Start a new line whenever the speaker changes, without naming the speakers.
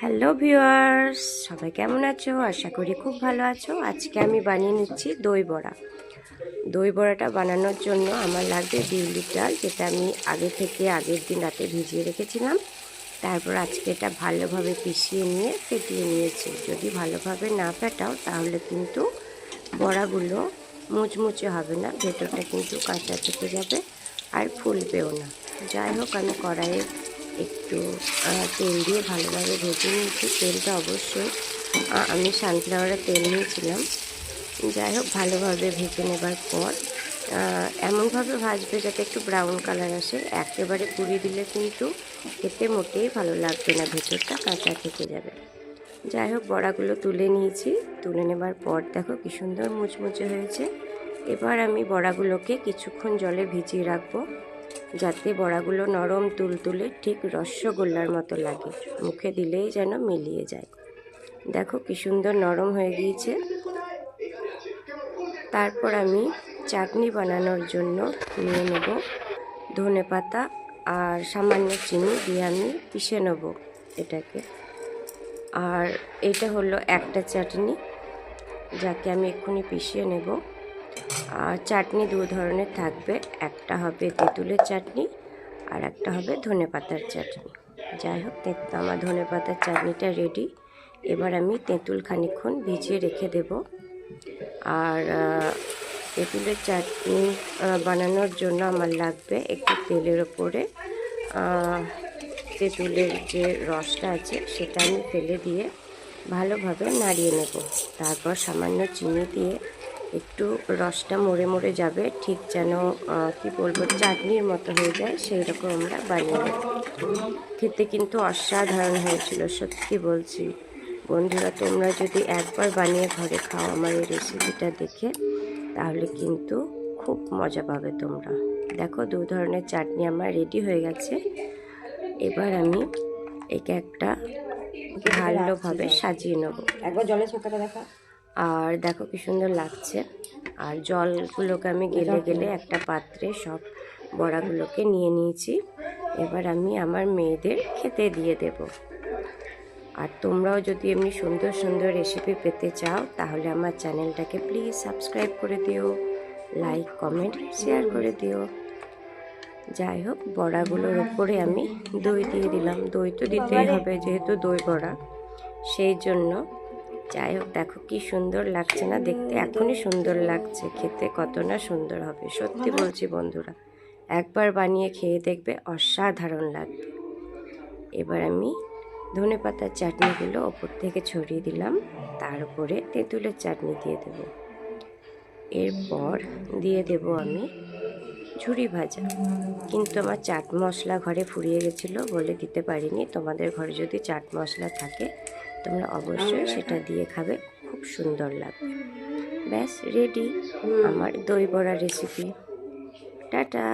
Hello viewers সবাই কেমন আছো? আশা করি খুব ভালো আছো। আজকে আমি বানিয়ে নিচ্ছি দই বড়া। দই বড়াটা বানানোর জন্য আমার লাগবে বিউলির ডাল, যেটা আমি আগে থেকে আগের দিন রাতে ভিজিয়ে রেখেছিলাম। তারপর আজকে এটা ভালোভাবে পিষিয়ে নিয়ে ফেটিয়ে নিয়েছি। যদি ভালোভাবে না ফেটাও, তাহলে কিন্তু বড়াগুলো মুচমুচে হবে না। ভেতরটা কিন্তু কাঁচা থেকে যাবে আর ফুলবেও না। যাই হোক, আমি কড়াইয়ে একটু তেল দিয়ে ভালোভাবে ভেজে নিয়েছি। তেলটা অবশ্যই আমি সানফ্লাওয়ারের তেল নিয়েছিলাম। যাই হোক, ভালোভাবে ভেজে নেবার পর এমনভাবে ভাজবে যাতে একটু ব্রাউন কালার আসে। একেবারে পুড়িয়ে দিলে কিন্তু খেতে মোটেই ভালো লাগবে না, ভেতরটা কাঁচা থেকে যাবে। যাই হোক, বড়াগুলো তুলে নিয়েছি। তুলে নেবার পর দেখো কি সুন্দর মুচমুচে হয়েছে। এবার আমি বড়াগুলোকে কিছুক্ষণ জলে ভিজিয়ে রাখব। যাতে বড়াগুলো নরম তুলতুলে ঠিক রসগোল্লার মতো লাগে। মুখে দিলেই যেন মিলিয়ে যায়। দেখো কি সুন্দর নরম হয়ে গিয়েছে। তারপর আমি চাটনি বানানোর জন্য নিয়ে নেব ধনে পাতা আর সামান্য চিনি দিয়ে আমি পিষে নেব এটাকে। আর এটা হলো একটা চাটনি, যাকে আমি এক্ষুনি পিষিয়ে নেব। চাটনি দু ধরনের থাকবে। একটা হবে তেঁতুলের চাটনি আর একটা হবে ধনে পাতার চাটনি। যাই হোক আমার ধনে পাতার চাটনিটা রেডি এবার আমি তেঁতুল খানিকক্ষণ ভিজিয়ে রেখে দেব। আর তেঁতুলের চাটনি বানানোর জন্য আমার লাগবে একটু তেলের ওপরে। তেঁতুলের যে রসটা আছে, সেটা আমি ফেলে দিয়ে ভালোভাবে নাড়িয়ে নেব। তারপর সামান্য চিনি দিয়ে একটু রসটা মরে মরে যাবে, ঠিক যেন কি বলব, চাটনির মতো হয়ে যায় সেই রকম আমরা বানিয়ে খেতে কিন্তু অসাধারণ হয়েছিল, সত্যি বলছি। বন্ধুরা, তোমরা যদি একবার বানিয়ে ঘরে খাও আমার এই রেসিপিটা দেখে, তাহলে কিন্তু খুব মজা পাবে তোমরা। দেখো, দু ধরনের চাটনি আমার রেডি হয়ে গেছে। এবার আমি একে একটা ভালোভাবে সাজিয়ে নেব।
একবার জলের ছক্কাটা দেখা
আর দেখো কি সুন্দর লাগছে। আর জলগুলোকে আমি গেলে গেলে একটা পাত্রে সব বড়াগুলোকে নিয়ে নিয়েছি। এবার আমি আমার মেয়েদের খেতে দিয়ে দেব। আর তোমরাও যদি এমনি সুন্দর সুন্দর রেসিপি পেতে চাও তাহলে আমার চ্যানেলটাকে প্লিজ সাবস্ক্রাইব করে দিও। লাইক কমেন্ট শেয়ার করে দিও। যাই হোক বড়াগুলোর ওপরে আমি দই দিয়ে দিলাম। দই তো দিতেই হবে যেহেতু দই বড়া। সেই জন্য যাই হোক, দেখো কি সুন্দর লাগছে না দেখতে। এখনই সুন্দর লাগছে, খেতে কত না সুন্দর হবে, সত্যি বলছি বন্ধুরা। একবার বানিয়ে খেয়ে দেখবে, অসাধারণ লাগবে। এবার আমি ধনে পাতার চাটনিগুলো ওপর থেকে ছড়িয়ে দিলাম, তার উপরে তেঁতুলের চাটনি দিয়ে দেব। এরপর দিয়ে দেব আমি ঝুড়ি ভাজা। কিন্তু আমার চাট মশলা ঘরে ফুরিয়ে গেছিল বলে দিতে পারিনি। তোমাদের ঘরে যদি চাট মশলা থাকে তোমরা অবশ্যই সেটা দিয়ে খাবে খুব সুন্দর লাগবে। ব্যাস রেডি আমার দই বড়া রেসিপি টাটা!